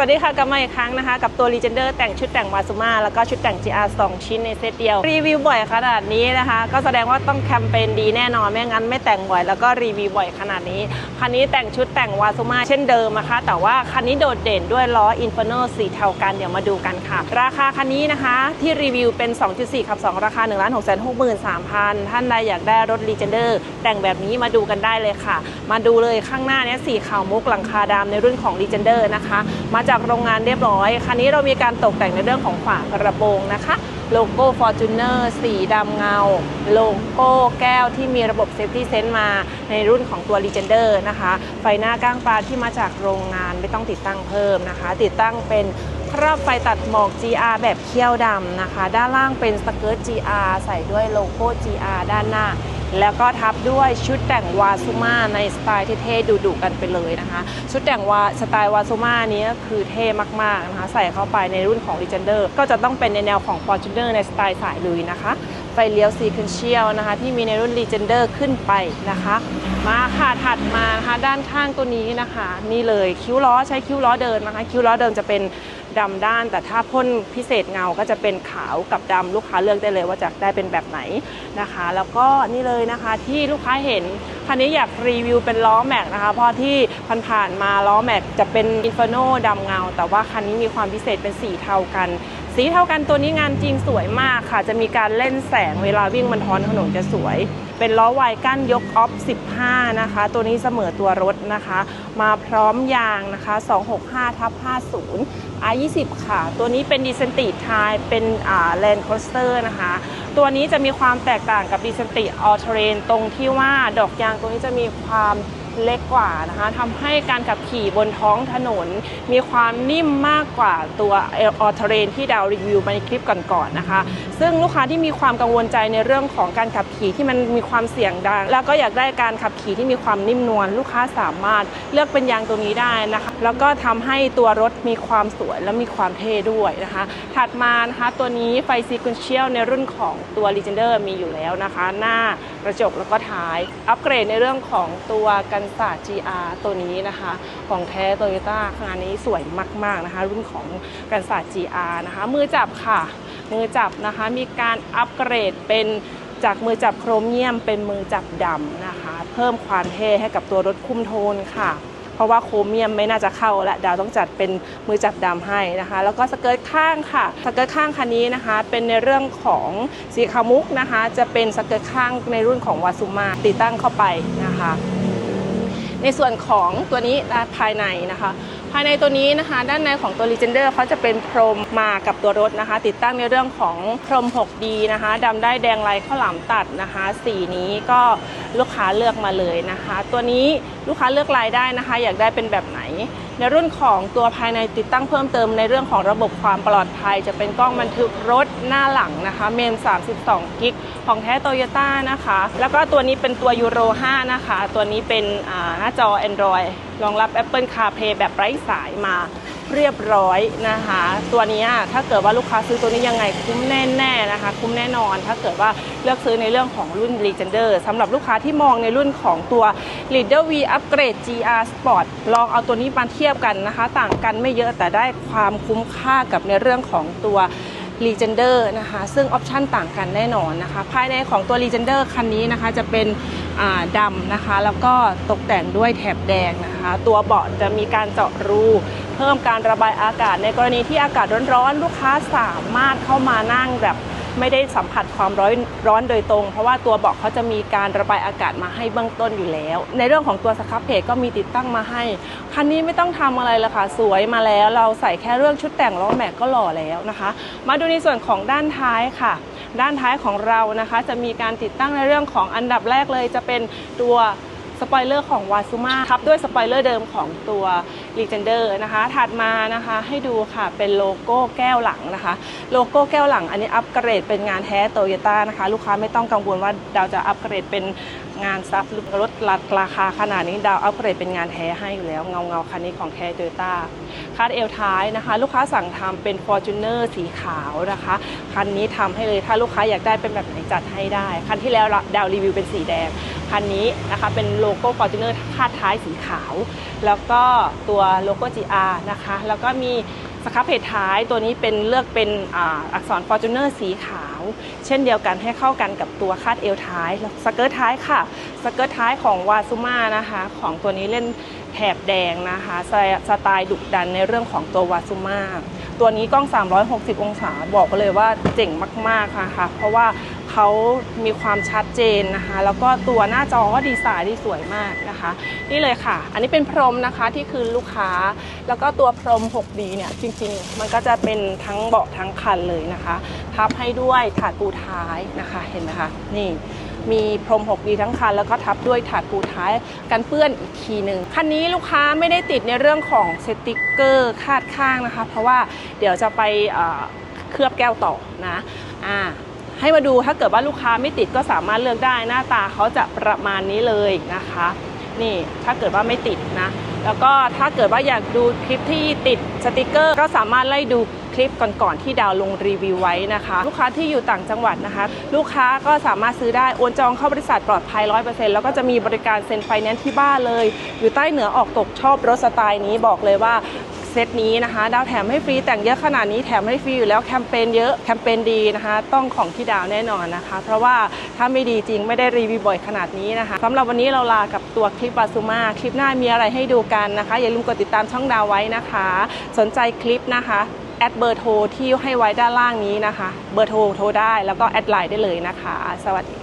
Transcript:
วัสดีค่ะกลับมาอีกครั้งนะคะ กับตัว Legender แต่งชุดแต่งวาซูมาแล้วก็ชุดแต่ง GR 2 ชิ้นในเซตเดียว รีวิวบ่อยขนาดนี้นะคะ ก็แสดงว่าต้องแคมเปญดีแน่นอน ไม่งั้นไม่แต่งบ่อยแล้วก็รีวิวบ่อยขนาดนี้คันนี้แต่งชุดแต่งวาซูมาเช่นเดิมนะคะ แต่ว่าคันนี้โดดเด่นด้วยล้อ Inferno สีเทากันเดี๋ยวมาดูกันค่ะ ราคาคันนี้นะคะที่รีวิวเป็น 2.4ขับ 2 ราคา 1 6 6 3 0 0 0 ท่านใดอยากได้รถ Legender แต่งแบบนี้มาดูกันได้เลยค่ะ มาดูเลยข้างหน้าเนี้สีขาวมุกหลังคาดำในรุ่นของ Legender นะคะมาจากโรงงานเรียบร้อย คันนี้เรามีการตกแต่งในเรื่องของฝากระโปรงนะคะ โลโก้ Fortuner สีดำเงา โลโก้แก้วที่มีระบบ Safety Sense มาในรุ่นของตัว Legender นะคะ ไฟหน้าก้างปลาที่มาจากโรงงานไม่ต้องติดตั้งเพิ่มนะคะ ติดตั้งเป็นครอบไฟตัดหมอก GR แบบเขี้ยวดำนะคะ ด้านล่างเป็นสเกิร์ต GR ใส่ด้วยโลโก้ GR ด้านหน้า แล้วก็ทับด้วยชุดแต่งวาซูมาในสไตล์เท่ๆดุกันไปเลยนะคะ ชุดแต่งวาสไตล์วาซูมานี้ก็คือเท่มากๆนะคะ ใส่เข้าไปในรุ่นของ Legender ก็จะต้องเป็นในแนวของ Fortuner ในสไตล์สายลุยนะคะ ไฟเลี้ยว Sequential นะคะ ที่มีในรุ่น Legender ขึ้นไปนะคะ มาค่ะถัดมานะคะด้านข้างตัวนี้นะคะ นี่เลยคิ้วล้อใช้คิ้วล้อเดินนะคะ คิ้วล้อเดิมจะเป็น ดำด้าน แต่ถ้าพ่นพิเศษเงาก็จะเป็นขาวกับดำลูกค้าเลือกได้เลยว่าจะได้เป็นแบบไหนนะคะ แล้วก็นี่เลยนะคะที่ลูกค้าเห็นคันนี้อยากรีวิวเป็นล้อแม็กนะคะเพราะที่ผ่านๆมาล้อแม็กจะเป็นอินฟ r โนดำเงา แต่ว่าคันนี้มีความพิเศษเป็นสีเทากัน สีเทากันตัวนี้งานจริงสวยมากค่ะ จะมีการเล่นแสงเวลาวิ่งบนท้องถนนจะสวย เป็นล้อวายกั้นยกออฟ 15 นะคะ ตัวนี้เสมอตัวรถนะคะ มาพร้อมยางนะคะ 265ทับ50 R20 ค่ะ ตัวนี้เป็นดีเซนติทายเป็นอ่าแลนด์โคสเตอร์นะคะตัวนี้จะมีความแตกต่างกับดีเซนติออเทเรนตรงที่ว่าดอกยางตัวนี้จะมีความเล็กกว่านะคะทำให้การขับขี่บนท้องถนน มีความนิ่มมากกว่าตัวออเทเรนที่ดาวรีวิวมาในคลิปก่อนๆนะคะ ซึ่งลูกค้าที่มีความกังวลใจในเรื่องของการขับขี่ที่มันมีความเสี่ยงดัง แล้วก็อยากได้การขับขี่ที่มีความนิ่มนวลลูกค้าสามารถเลือกเป็นยางตัวนี้ได้นะคะ แล้วก็ทำให้ตัวรถมีความสวยและมีความเท่ด้วยนะคะ ถัดมานะคะตัวนี้ไฟซีค u นเชียลในรุ่นของตัว Legender มีอยู่แล้วนะคะ หน้ากระจกแล้วก็ท้าย อัปเกรดในเรื่องของตัวกันศาสตร์ GR ตัวนี้นะคะ ของแท้โตโยต้างานนี้สวยมาก ๆนะคะ รุ่นของกันศาสตร์ GR นะคะ มือจับค่ะ มือจับนะคะมีการอัปเกรดเป็นจากมือจับโครเมียมเป็นมือจับดำนะคะ เพิ่มความเท่ให้กับตัวรถคุ้มโทนค่ะ ราะว่าโครเมียมไม่น่าจะเข้าและดาวต้องจัดเป็นมือจับดำให้นะคะ แล้วก็สเกิร์ตข้างค่ะ สเกิร์ตข้างคันนี้นะคะ เป็นในเรื่องของสีขาวมุกนะคะ จะเป็นสเกิร์ตข้างในรุ่นของวาซูมาติดตั้งเข้าไปนะคะ ในส่วนของตัวนี้ภายในนะคะ ภายในตัวนี้นะคะ ด้านในของตัว Legender เขาจะเป็นพรมมากับตัวรถนะคะ ติดตั้งในเรื่องของพรม 6D นะคะดำได้แดงลายข้าวหลามตัดนะคะ สีนี้ก็ลูกค้าเลือกมาเลยนะคะ ตัวนี้ลูกค้าเลือกลายได้นะคะ อยากได้เป็นแบบไหน ในรุ่นของตัวภายในติดตั้งเพิ่มเติมในเรื่องของระบบความปลอดภัย จะเป็นกล้องบันทึกรถหน้าหลังนะคะเมม 32 กิกของแท้โตโยต้านะคะ แล้วก็ตัวนี้เป็นตัวยูโร5นะคะ ตัวนี้เป็นหน้าจอ Android รองรับ Apple CarPlay แบบไร้สายมาเรียบร้อยนะคะ ตัวนี้ถ้าเกิดว่าลูกค้าซื้อตัวนี้ยังไงคุ้มแน่ๆนะคะ คุ้มแน่นอน ถ้าเกิดว่าเลือกซื้อในเรื่องของรุ่น Legender สำหรับลูกค้าที่มองในรุ่นของตัว Leader V Upgrade GR Sport ลองเอาตัวนี้มาเทียบกันนะคะ ต่างกันไม่เยอะแต่ได้ความคุ้มค่ากับในเรื่องของตัว Legender นะคะ ซึ่งออปชันต่างกันแน่นอนนะคะ ภายในของตัว Legender คันนี้นะคะจะเป็น ดำนะคะ แล้วก็ตกแต่งด้วยแถบแดงนะคะ ตัวเบาะจะมีการเจาะรู เพิ่มการระบายอากาศ ในกรณีที่อากาศร้อนๆ ลูกค้าสามารถเข้ามานั่งแบบไม่ได้สัมผัสความร้อนร้อนโดยตรง เพราะว่าตัวเบาะเขาจะมีการระบายอากาศมาให้เบื้องต้นอยู่แล้ว ในเรื่องของตัวสครับเพจก็มีติดตั้งมาให้ คันนี้ไม่ต้องทำอะไรเลยค่ะ สวยมาแล้ว เราใส่แค่เรื่องชุดแต่งล้อแม็กก็หล่อแล้วนะคะ มาดูในส่วนของด้านท้ายค่ะ ด้านท้ายของเรานะคะ จะมีการติดตั้งในเรื่องของอันดับแรกเลย จะเป็นตัวสปอยเลอร์ของวาซูมาทับด้วยสปอยเลอร์เดิมของตัวลีเจนเดอร์นะคะ ถัดมานะคะให้ดูค่ะเป็นโลโก้แก้วหลังนะคะ โลโก้แก้วหลังอันนี้อัปเกรดเป็นงานแท้โตโยต้านะคะ ลูกค้าไม่ต้องกังวลว่าเราจะอัปเกรดเป็น งานซับลดราคาขนาดนี้ดาวอัปเกรดเป็นงานแท้ให้อยู่แล้ว เงาเงาคันนี้ของแท้โตโยต้าคาดเอลท้ายนะคะ ลูกค้าสั่งทำเป็น f o r t u n e r สีขาวนะคะ คันนี้ทำให้เลยถ้าลูกค้าอยากได้เป็นแบบไหนจัดให้ได้ คันที่แล้วดาวรีวิวเป็นสีแดง คันนี้นะคะเป็นโลโก้ f o r t u n e r คาดท้ายสีขาว แล้วก็ตัวโลโก้ GR นะคะ แล้วก็มี สครับเพจท้ายตัวนี้เป็นเลือกเป็นอ,อักษร Fortuner สีขาว เช่นเดียวกันให้เข้ากันกับตัวคาดเอวท้ายสเกิร์ตท้ายค่ะ สเกิร์ตท้ายของวาซูมานะคะ ของตัวนี้เล่นแถบแดงนะคะสไตล์สไตล์ดุดันในเรื่องของตัววาซูมาตัวนี้กล้อง 360 องศาบอกเลยว่าเจ๋งมากๆนะคะเพราะว่า เขามีความชัดเจนนะคะ แล้วก็ตัวหน้าจอก็ดีไซน์ที่สวยมากนะคะ นี่เลยค่ะ อันนี้เป็นพรมนะคะที่คือลูกค้า แล้วก็ตัวพรม 6D เนี่ยจริงๆ มันก็จะเป็นทั้งเบาะทั้งคันเลยนะคะ ทับให้ด้วยถาดปูท้ายนะคะเห็นไหมคะนี่มีพรม 6D ทั้งคัน แล้วก็ทับด้วยถาดปูท้ายกันเปื้อนอีกทีหนึ่งคันนี้ลูกค้าไม่ได้ติดในเรื่องของสติกเกอร์คาดข้างนะคะ เพราะว่าเดี๋ยวจะไปเคลือบแก้วต่อนะอ่า ให้มาดูถ้าเกิดว่าลูกค้าไม่ติดก็สามารถเลือกได้หน้าตาเขาจะประมาณนี้เลยนะคะ นี่ถ้าเกิดว่าไม่ติดนะ แล้วก็ถ้าเกิดว่าอยากดูคลิปที่ติดสติกเกอร์ ก็สามารถไล่ดูคลิปก่อนๆที่ดาวลงรีวิวไว้นะคะ ลูกค้าที่อยู่ต่างจังหวัดนะคะ ลูกค้าก็สามารถซื้อได้โอนจองเข้าบริษัทปลอดภัย 100%แล้วก็จะมีบริการเซ็นไฟแนนซ์ที่บ้านเลย อยู่ใต้เหนือออกตกชอบรถสไตล์นี้บอกเลยว่า เซตนี้นะคะดาวแถมให้ฟรีแต่งเยอะขนาดนี้แถมให้ฟรีอยู่แล้วแคมเปญเยอะแคมเปญดีนะคะ ต้องของที่ดาวแน่นอนนะคะ เพราะว่าถ้าไม่ดีจริงไม่ได้รีวิวบ่อยขนาดนี้นะคะสำหรับวันนี้เราลากับตัวคลิปบาซูมาคลิปหน้ามีอะไรให้ดูกันนะคะ อย่าลืมกดติดตามช่องดาวไว้นะคะ สนใจคลิปนะคะแอดเบอร์โทรที่ให้ไว้ด้านล่างนี้นะคะ เบอร์โทรโทรได้แล้วก็แอดไลน์ได้เลยนะคะ สวัสดี